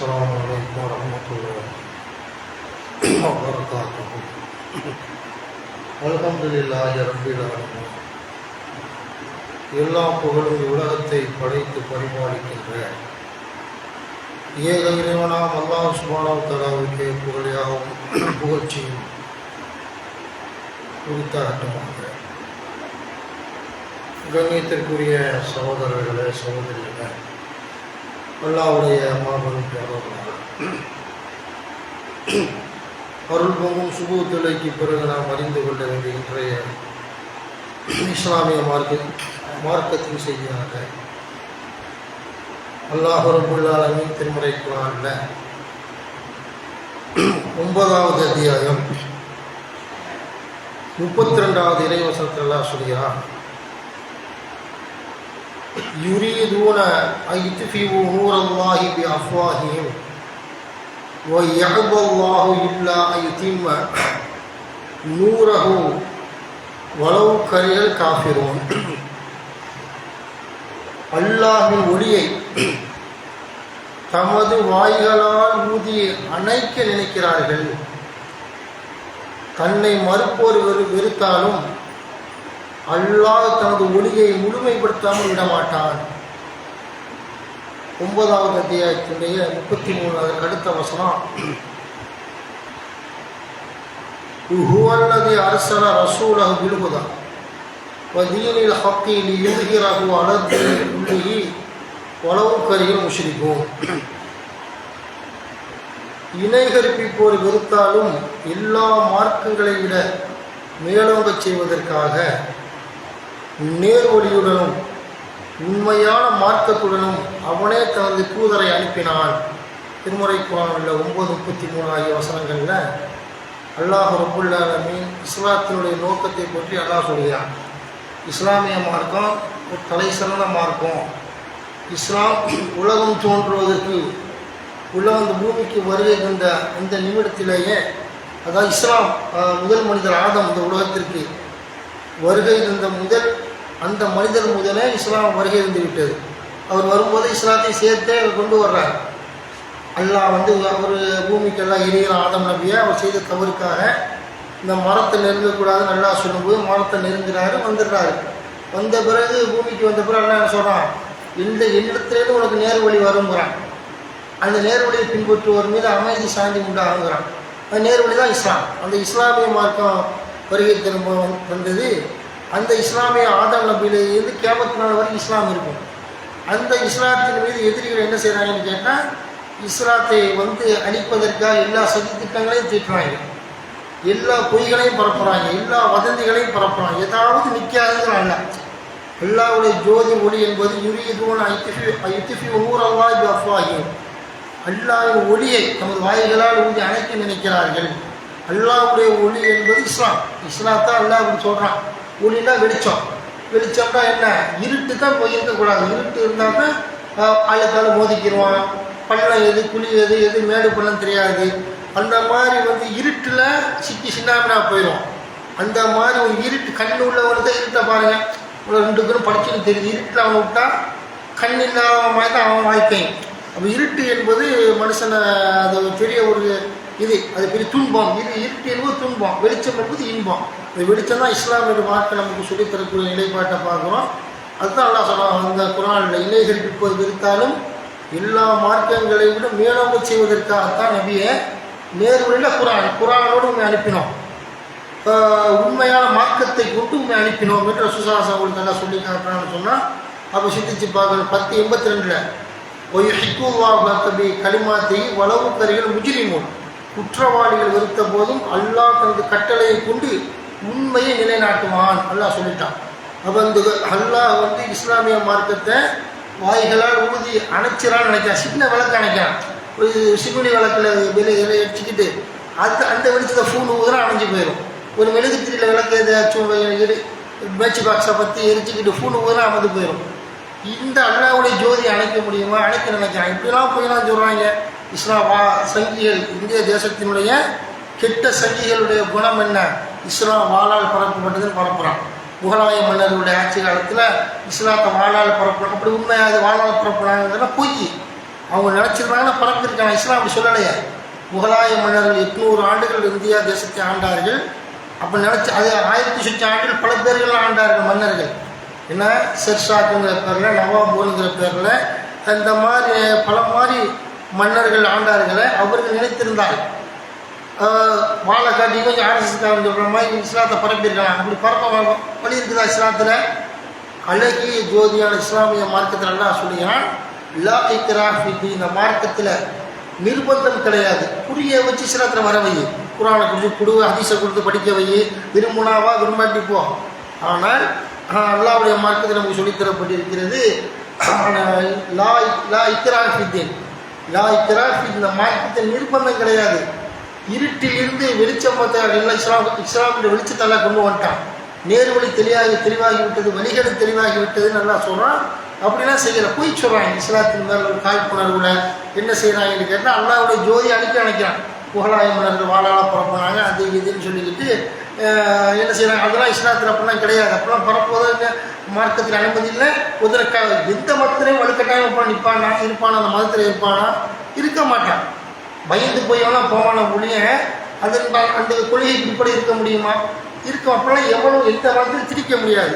السلام عليكم ورحمة الله وبركاته الحمد لله رب العالمين எல்லா புகழும் உலகத்தை படைத்து பரிமாறிக்கின்ற ஏக இறைவனாம் அல்லாஹ் சுபானாவ் தலாவுக்கே புகழியாகவும் புகழ்ச்சியும் குறித்தாகட்டமாக கண்ணியத்திற்குரிய சகோதரர்களே சகோதரிகளே அல்லாவுடைய மாபெரும் அருள் பொங்கும் சுபூத்துலைக்கு பிறகு நாம் அறிந்து கொள்ள வேண்டிய இன்றைய இஸ்லாமிய மார்க்க மார்க்கத்தின் செய்தியாக அல்லாஹ் ரபுல்லாலமின் திருமுறை ஒன்பதாவது அத்தியாயம் முப்பத்தி ரெண்டாவது இறைவசத்தில் சொல்கிறான். يريدون أن يطفئوا نور الله بأفواههم ويعبى الله إلا أن يتم نوره ولو كره الكافرون அல்லாஹின் ஒளியை தமது வாய்களால் ஊதி அணைக்க நினைக்கிறார்கள் தன்னை மறுப்போர் வெறு வெறுத்தாலும் அல்லாஹ் தனது ஒளியை முழுமைப்படுத்தாமல் விடமாட்டான். ஒன்பதாவது அத்தியாயத்தினுடைய முப்பத்தி மூணாவது அடுத்த வசனம். ஹுவல்லதி அரசர ரசூலக பில்ஹுதா வதீனில் ஹக்கி லியுஹிரஹு அலத்தீனில் குல்லிஹி வலவு கரியில் முஷ்ரிகூன் இணை கற்பிப்போர் வெறுத்தாலும் எல்லா மார்க்கங்களை விட மேலோங்கச் செய்வதற்காக நேர்வழியுடனும் உண்மையான மார்க்கத்துடனும் அவனே தனது தூதரை அனுப்பினான். திருமுறை உள்ள ஒம்பது முப்பத்தி மூணு ஆகிய வசனங்களில் அல்லாஹ் ரபுல்லாலமீன் இஸ்லாத்தினுடைய நோக்கத்தை பற்றி அல்லாஹ் சொல்கிறான். இஸ்லாமிய மார்க்கம் ஒரு தலை சிறந்த மார்க்கம். இஸ்லாம் உலகம் தோன்றுவதற்கு உள்ள அந்த பூமிக்கு வருகை தந்த இந்த நிமிடத்திலேயே அதாவது இஸ்லாம் முதல் மனிதர் ஆதம் இந்த உலகத்திற்கு வருகை தந்த முதல் அந்த மனிதர் முதலே இஸ்லாம் வருகை இருந்து விட்டது அவர் வரும்போது இஸ்லாத்தை சேர்த்தே அவர் கொண்டு வர்றார். அல்லாஹ் வந்து அவர் பூமிக்கெல்லாம் எரிகிற ஆதம் நபியை அவர் செய்த தவறுக்காக இந்த மரத்தை நெருங்கக்கூடாதுன்னு நல்லா சொல்லும்போது மரத்தை நெருங்குறாரு வந்துடுறாரு. வந்த பிறகு பூமிக்கு வந்த பிறகு என்ன சொல்கிறான் இந்த இடத்துலேருந்து உனக்கு நேர் வழி வருங்கிறான் அந்த நேர்வழியை பின்பற்றுவோர் மீது அமைதி சாந்தி உண்டாகுங்கிறான். அந்த நேர்வழி தான் இஸ்லாம். அந்த இஸ்லாமிய மார்க்கம் வருகை திரும்ப வந்தது அந்த இஸ்லாமிய ஆதம் நபியிலிருந்து கேமத்து நாள் வரைக்கும் இஸ்லாம் இருக்கும். அந்த இஸ்லாத்தின் மீது எதிரிகள் என்ன செய்கிறாங்கன்னு கேட்டால் இஸ்லாத்தை வந்து அழிப்பதற்காக எல்லா சதி திட்டங்களையும் தீட்டுறாங்க. எல்லா பொய்களையும் பரப்புகிறாங்க எல்லா வதந்திகளையும் பரப்புகிறாங்க ஏதாவது நிற்காதுங்கிறாங்க அல்லாவுடைய ஜோதி ஒளி என்பது யுரியதூன் ஐத்திஃபி ஐத்திஃபி ஊரல்லாய் அஃப்வாகியும் அல்லாவின் ஒளியை தமது வாய்களால் ஊதி அணைக்க நினைக்கிறார்கள். அல்லாவுடைய ஒளி என்பது இஸ்லாம். இஸ்லாத்தான் அல்லாஹ் அப்படின்னு சொல்கிறான் ஒளினா வெளிச்சம். வெளிச்சம்னா என்ன? இருட்டு தான் போய் இருக்கக்கூடாது இருட்டு இருந்தாக்க ஆளுக்கால மோதிக்கிடுவான் பள்ளம் எது குழி எது எது மேடு பள்ளம் தெரியாது. அந்த மாதிரி வந்து இருட்டில் சிக்கி சின்னாமினா போயிடும் அந்த மாதிரி ஒரு இருட்டு கண்ணு உள்ளவன் தான் இருட்டை பாருங்க. ஒரு ரெண்டு பேரும் படிச்சுன்னு தெரியுது. இருட்டில் அவன் விட்டா கண் இல்லாத மாதிரி தான் அவன் வாய்ப்பேன் அப்போ இருட்டு என்பது மனுஷனை அது ஒரு பெரிய ஒரு இது அது பெரிய துன்பம். இது இருட்டு என்பது துன்பம். வெளிச்சம் என்பது இன்பம். இந்த வெளிச்சம் தான் இஸ்லாமிய மார்க்க நமக்கு சொல்லித் தரக்கூடிய நிலைப்பாட்டை பார்க்குறோம். அதுதான் அல்லா சொல்கிறான் அந்த குரானில் இலைகள் கற்பிப்பது விரித்தாலும் எல்லா மார்க்கங்களை விட மேலோங்க செய்வதற்காகத்தான் நபியை நேர்வழியில் குரான் குரானோடு உண்மை அனுப்பினோம். உண்மையான மார்க்கத்தை கொண்டு உண்மை அனுப்பினோம் என்று சுசாசா அவங்களுக்கு நல்லா சொல்லி காட்டுறான்னு சொன்னால் அப்போ சிந்திச்சு பார்க்கணும். பத்து எண்பத்தி ரெண்டில் ஒய் ஹிக்குவா கபி களிமாத்தி வளவு கரிகள் முஜிரிமோன். குற்றவாளிகள் வெறுத்த போதும் அல்லாஹ் தனது கட்டளையை கொண்டு உண்மையை நிலைநாட்டுவான் அல்லாஹ் சொல்லிட்டான். அப்போ இந்த அல்லாஹ் வந்து இஸ்லாமிய மார்க்கத்தை வாய்களால் ஊதி அணைச்சிரான்னு நினைக்கிறான். சின்ன விளக்கு அணைக்கிறான். ஒரு சிமிலி விளக்கில் வெளியே அடிச்சுக்கிட்டு அது அந்த வெளிச்சத்தை ஃபோன் ஊதுனா அணைஞ்சு போயிடும். ஒரு மெழுகுத்திரியில் விளக்கு ஏதாச்சும் மேட்ச் பாக்ஸை பற்றி எரிச்சுக்கிட்டு ஃபோன் ஊதுனா அமைந்து போயிடும். இந்த அல்லாவுடைய ஜோதி அணைக்க முடியுமா? அணைக்க நினைக்கிறாங்க இப்படிலாம் போயெல்லாம் சொல்கிறாங்க இஸ்லாம் வா சங்கிகள். இந்திய தேசத்தினுடைய கெட்ட சங்கிகளுடைய குணம் என்ன? இஸ்லாம் வாழால் பரப்பப்பட்டதுன்னு பரப்புகிறான் முகலாய மன்னர்களுடைய ஆட்சி காலத்தில் இஸ்லாத்தை வாழால் பரப்பலாம் அப்படி உண்மை அது வாழால் பரப்பலாங்கிறத பொய் அவங்க நினச்சிருந்தாங்கன்னா பறந்துருக்காங்க. இஸ்லாம் அப்படி சொல்லலையே. முகலாய மன்னர்கள் எட்நூறு ஆண்டுகள் இந்தியா தேசத்தை ஆண்டார்கள். அப்போ நினச்சி அது ஆயிரத்தி சுற்றி ஆண்டுகள் பல பேர்கள் ஆண்டார்கள் மன்னர்கள். என்ன? செர்ஷாக்குங்கிற பேரில் நவாபுங்கிற பேரில் இந்த மாதிரி பல மாதிரி மன்னர்கள் ஆண்டார்களை அவர்கள் நினைத்திருந்தார் வாழை காட்டி கொஞ்சம் ஆர்எஸ்எஸ்காரன் சொல்கிற மாதிரி இஸ்லாத்தை பரப்பியிருக்கலாம் அப்படி பரப்ப வழி இருக்குதா இஸ்லாத்தில்? அழகிய ஜோதியான இஸ்லாமிய மார்க்கத்தில் எல்லாம் சொல்லுகிறான் லா இக்ரா இந்த மார்க்கத்தில் நிர்பந்தம் கிடையாது. புரிய வச்சு இஸ்லாத்தில் வர வை குரானை குறித்து கொடு ஹதீஸை கொடுத்து படிக்க வை விரும்புனாவா விரும்பாட்டி போ. ஆனால் அல்லாவுடைய அல்லாஹ்வுடைய மார்க்கத்தில் நமக்கு சொல்லித்தரப்பட்டிருக்கிறது. லா லா இக்ராஃபித்தேன். லா இக்ராஃபித் இந்த மார்க்கத்தில் நிர்பந்தம் கிடையாது. இருட்டிலிருந்து வெளிச்சம் பார்த்தா இஸ்லாம் இஸ்லாமுடைய வெளிச்சத்தெல்லாம் கொண்டு வந்துட்டான். நேர்வழி தெளிவாகி தெளிவாகிவிட்டது வழிகள் தெளிவாகிவிட்டதுன்னு நல்லா சொல்கிறான் அப்படிலாம் செய்யல. போய் சொல்கிறாங்க இஸ்லாத்தின் மேலே ஒரு காழ்ப்புணர்வுல என்ன செய்கிறாங்கன்னு கேட்டால் அல்லாவுடைய ஜோதி அனுப்பி அணைக்கிறான். புகழாய மன்னர்கள் வாழால பரப்புனாங்க அது இதுன்னு சொல்லிக்கிட்டு என்ன செய்கிறாங்க அதெல்லாம் இஸ்லாத்தில் அப்படிலாம் கிடையாது. அப்படிலாம் பரப்புவதற்கு மார்க்கத்தில் அனுமதி இல்லை. குதிரைக்காக எந்த மதத்திலையும் வலுக்கட்டாயம் இருப்பான் நிற்பானா இருப்பானா அந்த மதத்தில் இருப்பானா? இருக்க மாட்டான். பயந்து போய் போவான ஒழிய அதன் அந்த கொள்கை இப்படி இருக்க முடியுமா? இருக்கும் அப்பெல்லாம் எவ்வளோ எந்த மதத்தையும் திரிக்க முடியாது.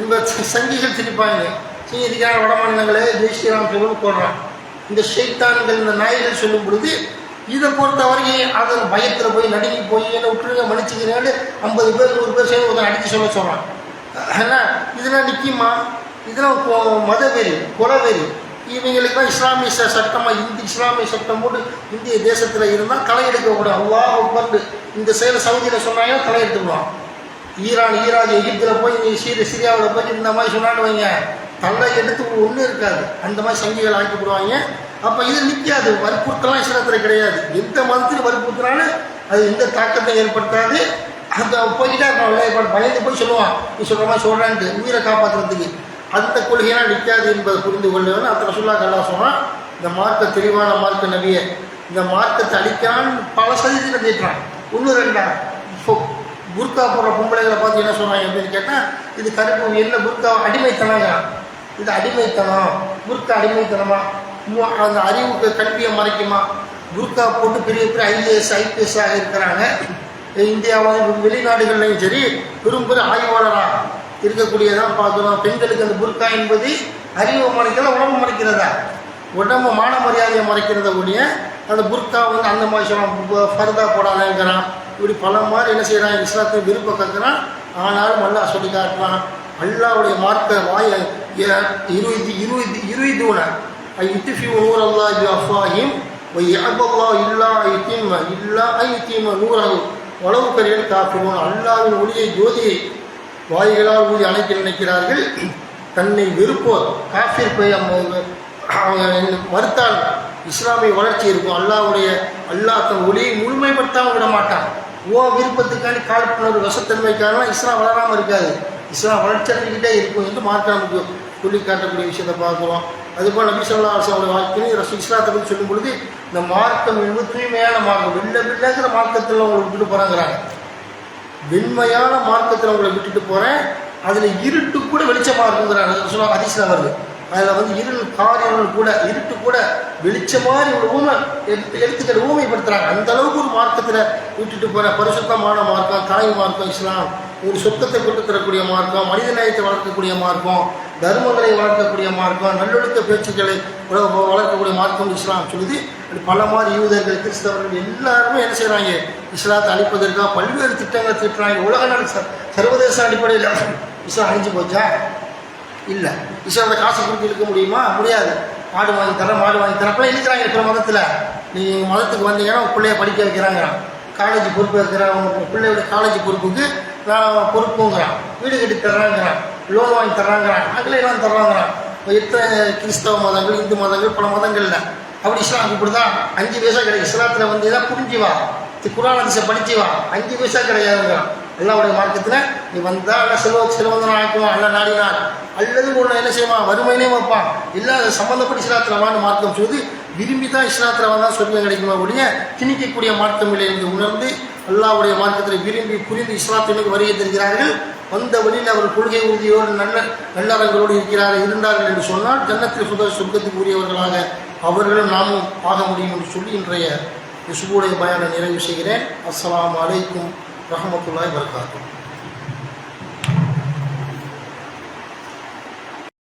என்பது சங்கிகள் திரிப்பாங்க சீதிக்கான வட மாநிலங்களே ஜெய் ஸ்ரீராம் சொல்லுன்னு போடுறான். இந்த ஷெய்தான்கள் இந்த நாய்கள் சொல்லும் பொழுது இதை பொறுத்த வரைக்கும் அதன் பயத்தில் போய் நடுங்கி போய் என்ன விட்டுருங்க மன்னிச்சுக்கிறேன்னு ஐம்பது பேர் நூறு பேர் சேர்ந்து ஒருத்தன் அடித்து சொல்ல சொல்கிறான் ஏன்னா இதெல்லாம் நிற்குமா இதெல்லாம் மதவெறி குலவெறி. இவங்களுக்கெல்லாம் இஸ்லாமிய ச- இந்தி இஸ்லாமிய சட்டம் போட்டு இந்திய தேசத்தில் இருந்தால் களை எடுக்கக்கூடாது அல்லாஹ் உட்கார்ந்து இந்த செயல் சவுதியில் சொன்னாங்கன்னா களை எடுத்துக்குவான் ஈரான் ஈராக் எகிப்தில் போய் நீ சீரி சிரியாவில் போய் இந்த மாதிரி சொன்னான்னு வைங்க. தலை எடுத்து ஒன்றும் இருக்காது. அந்த மாதிரி சங்கிகள் ஆக்கி போடுவாங்க. அப்போ இது நிற்காது வற்புறுத்தலாம் இஸ்லாத்தில் கிடையாது. எந்த மதத்தில் வற்புறுத்தினாலும் அது எந்த தாக்கத்தை ஏற்படுத்தாது. அந்த போய்கிட்டே இருப்பான் பயந்து போய் சொல்லுவான் நீ சொல்கிற மாதிரி சொல்கிறான்ட்டு உயிரை காப்பாற்றுறதுக்கு அந்த கொள்கையெல்லாம் நிற்காது என்பதை புரிந்து கொள்ளுவேன் அந்த ரசுல்லா கல்லா சொன்னான். இந்த மார்க்க தெளிவான மார்க்க நபியை இந்த மார்க்கத்தை அழிக்கான்னு பல சதித்தில் கேட்குறான் ஒன்று ரெண்டா? இப்போ குர்கா போடுற பொம்பளைகளை பார்த்து என்ன சொன்னாங்க அப்படின்னு கேட்டால் இது கருப்பு என்ன குர்கா அடிமைத்தனங்கிறான் இது அடிமைத்தனம். குர்கா அடிமைத்தனமா? அந்த அறிவுக்கு கல்வியை மறைக்குமா? புர்கா போட்டு பெரிய பெரிய ஐஏஎஸ் ஐபிஎஸ்ஸாக இருக்கிறாங்க. இந்தியாவும் வெளிநாடுகள்லையும் சரி பெரும் பெரும் ஆய்வாளராக இருக்கக்கூடியதான் பார்க்கணும் பெண்களுக்கு அந்த புர்கா என்பது அறிவை மறைக்கிறதா உடம்பு மறைக்கிறதா? உடம்பு மான மரியாதையை மறைக்கிறத ஒழிய அந்த புர்கா வந்து அந்த மாதிரி சொல்கிறான் ஃபர்தா போடாதேங்கிறான். இப்படி பல மாதிரி என்ன செய்கிறான் இஸ்லாத்தை விருப்பம் கற்கிறான். ஆனாலும் நல்லா சொல்லி காட்டுறான் அல்லாவுடைய மார்க்க வாய இருபது இருபது இருபதுன இத்துஃபி நூர் அல்லா பி அஃபாஹிம் ويعب الله إلا يتم إلا أن يتم نوره ولو كره الكافرون அல்லாவின் ஒளியை ஜோதியை வாய்களால் ஊதி அணைக்க நினைக்கிறார்கள் தன்னை வெறுப்போர் காஃபிர் போய் அவங்க அவங்க மறுத்தால் இஸ்லாமிய வளர்ச்சி இருக்கும் அல்லாவுடைய அல்லாஹ் தன் ஒளியை முழுமைப்படுத்தாமல் விட மாட்டான் ஓ விருப்பத்துக்காண்டி காழ்ப்புணர்வு வசத்தன்மைக்கான இஸ்லாம் வளராமல் இருக்காது இஸ்லாம் வளர்ச்சி அடைஞ்சிக்கிட்டே இருக்கும் என்று மார்க்க நமக்கு சொல்லி காட்டக்கூடிய விஷயத்தை பார்க்குறோம் அதுபோல் நபி சொல்லா அவருடைய வாழ்க்கையிலும் ரசூல் இஸ்லாத்தை பற்றி சொல்லும் பொழுது இந்த மார்க்கம் என்பது தூய்மையான மார்க்கம் வெள்ள வெள்ளங்கிற மார்க்கத்தில் அவங்களை விட்டுட்டு போகிறாங்கிறாங்க வெண்மையான மார்க்கத்தில் அவங்களை விட்டுட்டு போகிறேன் அதில் இருட்டு கூட வெளிச்சமாக இருக்குங்கிறாங்க. சொல்லுவாங்க அதிசயம் வருது. அதில் வந்து இருள் காரியங்கள் கூட இருட்டு கூட வெளிச்சம் மாதிரி ஒரு ஊமை எடுத்து எடுத்துக்கிற ஊமைப்படுத்துகிறாங்க அந்த அளவுக்கு ஒரு மார்க்கத்தில் விட்டுட்டு போகிற பரிசுத்தமான மார்க்கம் தாய் மார்க்கம் இஸ்லாம். ஒரு சொத்தத்தை கொண்டு தரக்கூடிய மார்க்கம் மனித நேயத்தை வளர்க்கக்கூடிய மார்க்கம் தர்மங்களை வளர்க்கக்கூடிய மார்க்கம் நல்லொழுக்க பேச்சுக்களை வளர்க்கக்கூடிய மார்க்கம் இஸ்லாம் சொல்லுது. அப்படி பல மாதிரி யூதர்கள் கிறிஸ்தவர்கள் எல்லாருமே என்ன செய்கிறாங்க இஸ்லாத்தை அழிப்பதற்காக பல்வேறு திட்டங்களை திட்டுறாங்க. உலக நாடு சர்வதேச அடிப்படையில் இஸ்லாம் அழிஞ்சு போச்சா? இல்லை. இஸ்லாத்தை காசு கொடுத்து இழுக்க முடியுமா? முடியாது. மாடு வாங்கி தரேன் மாடு வாங்கி தரேன் அப்பெல்லாம் இழுக்கிறாங்க இருக்கிற மதத்தில். நீங்கள் மதத்துக்கு வந்தீங்கன்னா பிள்ளைய படிக்க வைக்கிறாங்க காலேஜ் பொறுப்பு இருக்கிற உங்கள் பிள்ளையோட காலேஜ் பொறுப்புக்கு நான் பொறுப்புங்கிறான். வீடு கட்டி தர்றாங்கிறான். லோன் வாங்கி தர்றாங்கிறான். நகலையெல்லாம் தர்றாங்கிறான். இப்போ எத்தனை கிறிஸ்தவ மதங்கள் இந்து மதங்கள் பல மதங்களில். அப்படி இஸ்லாம் இப்படிதான் அஞ்சு பைசா கிடையாது. இஸ்லாத்தில் வந்து எதாவது புரிஞ்சு வா தி- குர்ஆன் படிச்சு வா அஞ்சு பைசா கிடையாதுங்கிறான். அல்லாவுடைய மார்க்கத்தில் நீ வந்தால் அல்ல செல்வ செல்வந்தனம் ஆக்குவான். அல்ல நாடினான். அல்லது ஒன்று என்ன செய்வான்? வறுமையிலே வைப்பான். இல்லை அது சம்மந்தப்பட்ட இஸ்லாத்தில் வான்னு மார்க்கம் சொல்லி விரும்பி தான் இஸ்லாத்தில் வந்தால் சொர்க்கம் கிடைக்குமா ஒழிய திணிக்கக்கூடிய மார்க்கம் இல்லை என்று உணர்ந்து அல்லாவுடைய மார்க்கத்தில் விரும்பி புரிந்து இஸ்லாத்தினுக்கு வருகை தருகிறார்கள். வந்த வழியில் அவர் கொள்கை உறுதியோடு நல்ல நல்லறங்களோடு இருக்கிறார்கள் இருந்தார்கள் என்று சொன்னால் ஜன்னத்தில் சுத சொர்க்கத்துக்கு உரியவர்களாக அவர்களும் நாமும் ஆக முடியும் என்று சொல்லி இன்றைய இசுபுடைய பயானை நிறைவு செய்கிறேன். அஸ்லாம் அலைக்கும் ரஹமத்துல்லாய் வரகாத்தூர்